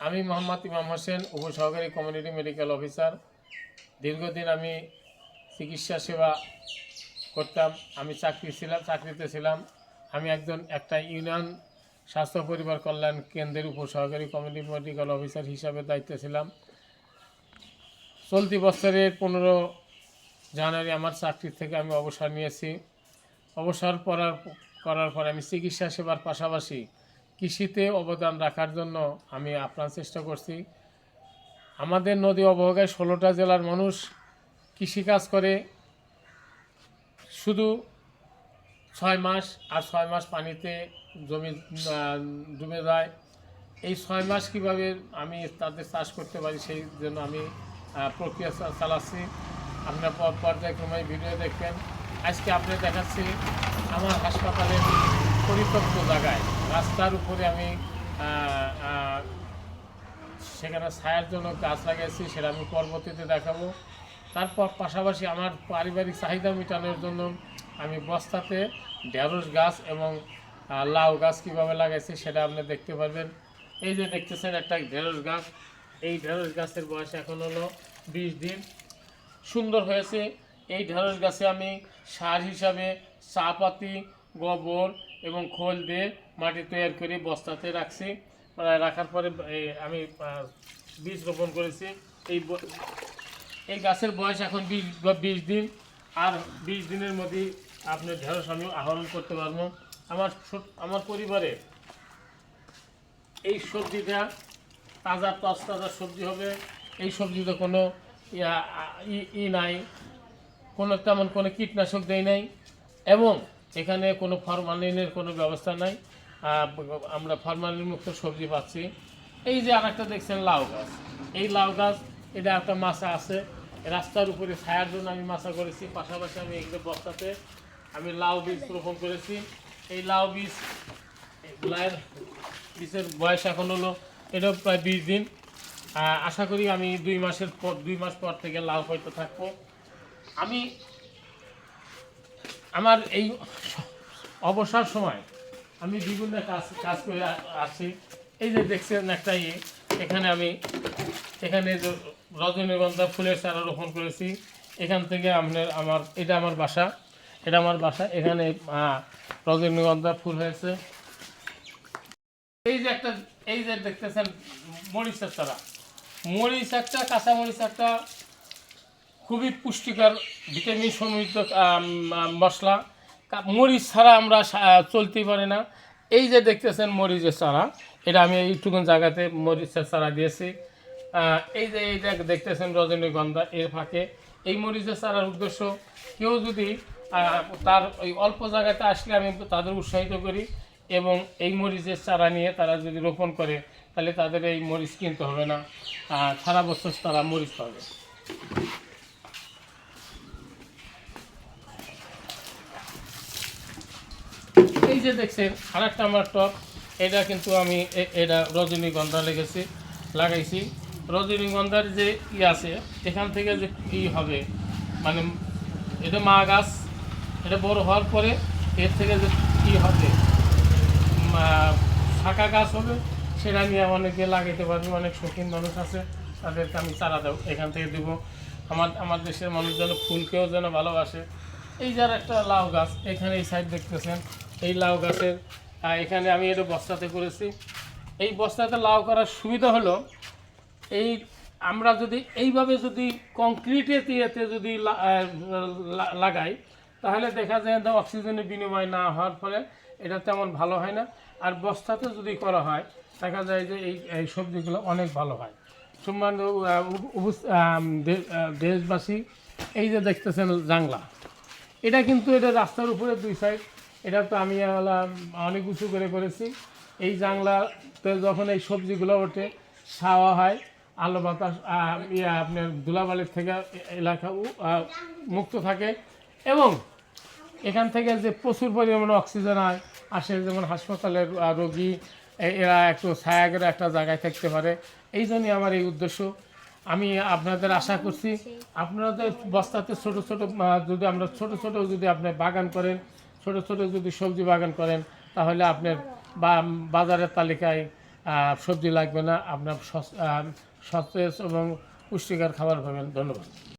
আমি মোহাম্মদ ইমাম হোসেন, উপসহকারী কমিউনিটি মেডিকেল অফিসার। দীর্ঘদিন আমি চিকিৎসা সেবা করতাম, আমি চাকরি ছিলাম, চাকরিতে ছিলাম। আমি একজন, একটা ইউনিয়ন স্বাস্থ্য পরিবার কল্যাণ কেন্দ্রের উপসহকারী কমিউনিটি মেডিকেল অফিসার হিসাবে দায়িত্বে ছিলাম। চলতি বছরের পনেরো জানুয়ারি আমার চাকরি থেকে আমি অবসর নিয়েছি। অবসর করার করার পর আমি চিকিৎসা সেবার পাশাপাশি কৃষিতে অবদান রাখার জন্য আমি আপ্রাণ চেষ্টা করছি। আমাদের নদী অববাহিকায় ষোলোটা জেলার মানুষ কৃষিকাজ করে। শুধু ছয় মাস আর ছয় মাস পানিতে জমি ডুবে যায়। এই ছয় মাস কীভাবে আমি তাদের চাষ করতে পারি সেই জন্য আমি প্রক্রিয়া চালাচ্ছি। আপনার পর্যায়ক্রমে ভিডিও দেখবেন। আজকে আপনি দেখাচ্ছি আমার হাসপাতালের পরিত্যক্ত জায়গায়, রাস্তার উপরে আমি সেখানে ছায়ার জন্য গাছ লাগিয়েছি, সেটা আমি পরবর্তীতে দেখাবো। তারপর পাশাপাশি আমার পারিবারিক চাহিদা মেটানোর জন্য আমি বস্তাতে ঢেঁড়স গাছ এবং লাউ গাছ কীভাবে লাগাইছি সেটা আপনি দেখতে পারবেন। এই যে দেখতেছেন একটা ঢেঁড়স গাছ, এই ঢেঁড়স গাছের বয়স এখন হলো বিশ দিন। সুন্দর হয়েছে। এই ঢেঁড়স গাছে আমি সার হিসাবে চা পাতি, গোবর এবং খোল দিয়ে মাটি তৈরি করে বস্তাতে রাখছি। রাখার পরে আমি বীজ রোপণ করেছি। এই এই গাছের বয়স এখন বিশ, বা বিশ দিন। আর বিশ দিনের মধ্যেই আপনার ঢেঁড়স আমি আহরণ করতে পারব। আমার আমার পরিবারে এই সবজিটা তাজা তজ তাজা সবজি হবে। এই সবজিতে কোনো ই নাই। কোনো তেমন কোনো কীটনাশক দেয় নাই। এবং এখানে কোনো ফরমালিনের কোনো ব্যবস্থা নাই। আমরা ফরমালিন মুক্ত সবজি পাচ্ছি। এই যে আরেকটা দেখছেন লাউ গাছ। এই লাউ গাছ, এটা একটা মাছা আছে। রাস্তার উপরে ছায়ার জন্য আমি মাছা করেছি। পাশাপাশি আমি এগুলো বস্তাতে আমি লাউ বীজ রোপণ করেছি। এই লাউ বীজ লাউয়ের বীজের বয়স এখন হলো, এটাও প্রায় বিশ দিন। আশা করি আমি দুই মাসের পর, দুই মাস পর থেকে লাউ হয়তো থাকব। আমি আমার এই অবসর সময় আমি বিভিন্ন কাজ কাজ করে আসি। এই যে দেখছেন একটা ইয়ে এখানে আমি এখানে রজনীগন্ধা ফুলের চারা রোপণ করেছি। এখান থেকে আপনার আমার এটা আমার বাসা। এটা আমার বাসা। এখানে রজনীগন্ধা ফুল হয়েছে। এই যে একটা এই যে দেখতেছেন মরিচের চারা। মরিচ একটা কাঁচা মরিচ একটা খুবই পুষ্টিকর ভিটামিন সমৃদ্ধ মশলা। মরিচ ছাড়া আমরা চলতেই পারি না। এই যে দেখতেছেন মরিচের চারা, এটা আমি এইটুকুন জায়গাতে মরিচের চারা দিয়েছি। এই যে এইটা দেখতেছেন রজনীগন্ধা এর ফাঁকে। এই মরিচের চারার উদ্দেশ্য, কেউ যদি তার ওই অল্প জায়গাতে আসলে আমি তাদের উৎসাহিত করি এবং এই মরিচের চারা নিয়ে তারা যদি রোপণ করে, তাহলে তাদের এই মরিচ কিনতে হবে না। সারা বছর তারা মরিচ পাবে। যে দেখছেন, আরেকটা আমার টপ এটা কিন্তু আমি এটা রজনীগন্ধা লেগেছি, লাগাইছি। রজনীগন্ধার যে ই আছে, এখান থেকে যে ই হবে মানে এটা মা গাছ, এটা বড় হওয়ার পরে এর থেকে যে কী হবে শাখা গাছ হবে, সেটা নিয়ে অনেকে লাগাইতে পারবে, অনেক শৌখিন মানুষ আছে, তাদেরকে আমি চারা দেবো, এখান থেকে দেবো। আমার আমার দেশের মানুষ যেন ফুলকেও যেন ভালোবাসে এই যার একটা লাউ গাছ, এখানে এই সাইড দেখতেছেন, এই লাউ গাছের এখানে আমি এটা বস্তাতে করেছি। এই বস্তাতে লাউ করার সুবিধা হলো, এই আমরা যদি এইভাবে যদি কংক্রিটে দিয়েতে যদি লাগাই, তাহলে দেখা যায় যে অক্সিজেনের বিনিময় না হওয়ার ফলে এটা তেমন ভালো হয় না। আর বস্তাতে যদি করা হয়, দেখা যায় যে এই এই সবজিগুলো অনেক ভালো হয়। সম্মান দেশবাসী, এই যে দেখতেছেন জাংলা এটা কিন্তু এটা রাস্তার উপরে দুই সাইড এটা তো আমি অনেক উঁচু করে করেছি। এই জাংলাতে যখন এই সবজিগুলো ওঠে, ছাওয়া হয়, আলো বাতাস ইয়ে আপনার ধুলাবালির থেকে এলাকা মুক্ত থাকে এবং এখান থেকে যে প্রচুর পরিমাণে অক্সিজেন হয় আসে যেমন হাসপাতালের রোগী এরা একটু ছায়া করে একটা জায়গায় থাকতে পারে। এই জন্যই আমার এই উদ্দেশ্য। আমি আপনাদের আশা করছি আপনাদের বস্তাতে ছোট ছোট যদি আমরা ছোট ছোট যদি আপনি বাগান করেন ছোট ছোট যদি সবজি বাগান করেন তাহলে আপনার বা বাজারের তালিকায় সবজি লাগবে না। আপনার সতেজ এবং পুষ্টিকর খাবার পাবেন। ধন্যবাদ।